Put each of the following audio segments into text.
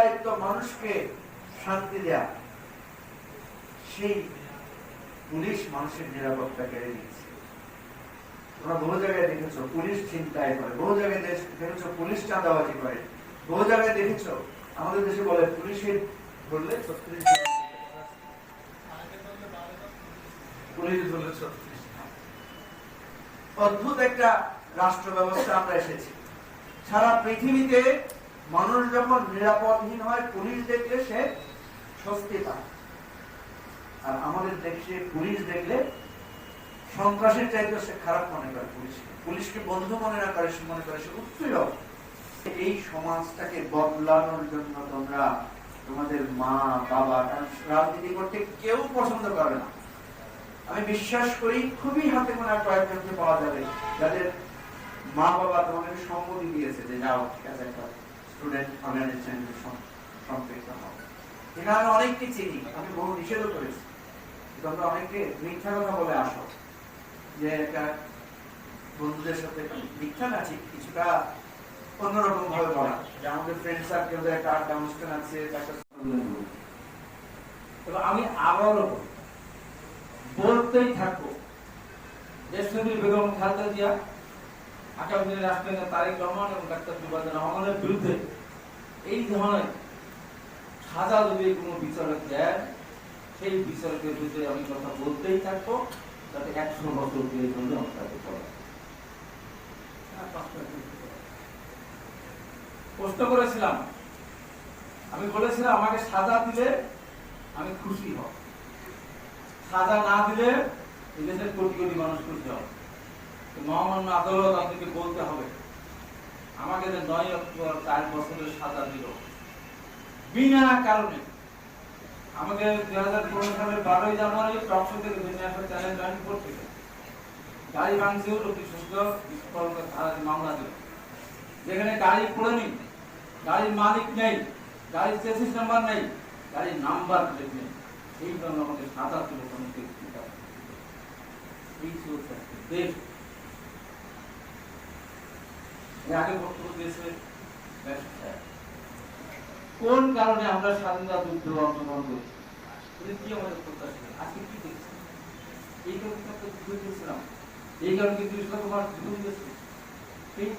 দায়িত্ব মানুষকে শান্তি দেয়া, সেই পুলিশ মানুষের নিরাপত্তা কেড়ে নিচ্ছে তোমরা বহু জায়গায় দেখেছ, পুলিশ চিন্তায় করে, বহু জায়গায় দেখেছ, পুলিশ চাঁদাবাজি করে। বহু জায়গায় দেখেছ, আমাদের দেশে বলে পুলিশের ধরলে ধরলে ছত্রিশ অদ্ভুত একটা রাষ্ট্র ব্যবস্থা আমরা এসেছি। সারা পৃথিবীতে মানুষ যখন নিরাপদহীন হয়, পুলিশ দেখলে সে স্বস্তি পায়। আর আমাদের দেশে পুলিশ দেখলে সন্ত্রাসের চাইতে সে খারাপ মনে করে পুলিশকে। পুলিশকে বন্ধু মনে না করে, সে মনে করে সে উৎপীড়ক এই সমাজটাকে বদলানোর জন্য তোমরা তোমাদের মা, বাবা রাজনীতি করতে কেউ পছন্দ করে না। আমি বিশ্বাস করি, খুবই হাতে গোনা কয়েকজনকে পাওয়া যাবে, যাদের মা বাবা তোমাদের সম্মতি দিয়েছে যে, যাও, ঠিক আছে স্টুডেন্ট আমি অনেককে চিনি, আমি বহু নিষেধও করেছি। তোমরা অনেকে মিথ্যা কথা বলে আসো যে একটা বন্ধুদের সাথে মিথ্যা না, ঠিক কিছুটা অন্যরকম ভাবে বলা। যে আমাদের ফ্রেন্ড সার্কেল একটা আছে তবে আমি আবারও বলতেই থাকব দেশনবী বেগম খালেদা জিয়া আগামী দিনে তারেক রহমান এবং ডাক্তার মুবারক রহমানের বিরুদ্ধে এই ধরনের সাজা যদি কোনো বিচারক দেন, সেই বিচারকের বিরুদ্ধে আমি কথা বলতেই থাকব, যাতে একশো বছর দিয়ে প্রশ্ন করেছিলাম। আমি বলেছিলাম, আমাকে সাজা দিলে আমি খুশি হব। সাজা না দিলে এই দেশের কোটি কোটি মানুষ খুশি হবে। মহামান্য আদালত আপনাকে বলতে হবে। আমাকে যে নয় অক্টোবর চার বছরের সাজা দিল। বিনা কারণে। আমাকে দুই হাজার পনেরো সালের বারোই জানুয়ারি টকশো থেকে দুনিয়া আসা চ্যানেল ফোর থেকে গাড়ি ভাঙছেও অতি সুস্থ মামলা দিল। যেখানে গাড়ি পড়েনি গাড়ির মালিক নেই, গাড়ির চেসিস নাম্বার নেই, গাড়ির নাম্বার প্লেট নেই। এই জন্য আমাদের সাদা তুলে কোনো দেশ কোন কারণে আমরা স্বাধীনতা যুদ্ধ অংশগ্রহণ করেছি? এই কারণে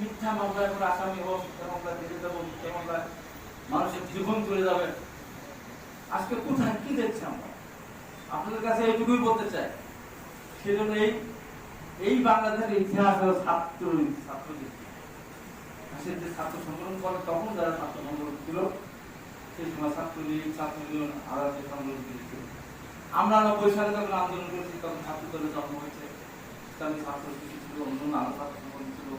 মিথ্যা মামলা এখন আসামি মামলা যাব, মিথ্যা মামলায় মানুষের জীবন চলে যাবে। আজকে কোথায় কি দেখছি আমরা? আপনাদের কাছে এইটুকুই বলতে চাই। সেজন্য এই এই বাংলাদেশের ইতিহাস ছাত্র দেশের যে ছাত্র সংগঠন করে, তখন যারা ছাত্র সংগঠন ছিল, সেই সময় ছাত্রলীগ ছাত্রলীগ আলাদা যে সংগঠন ছিল, আমরা নব্বই সালে যখন আন্দোলন করেছি, তখন ছাত্র দলের জন্ম হয়েছে তাহলে ছাত্র ছিল, অন্য আলাদা ছাত্র সংগঠন ছিল।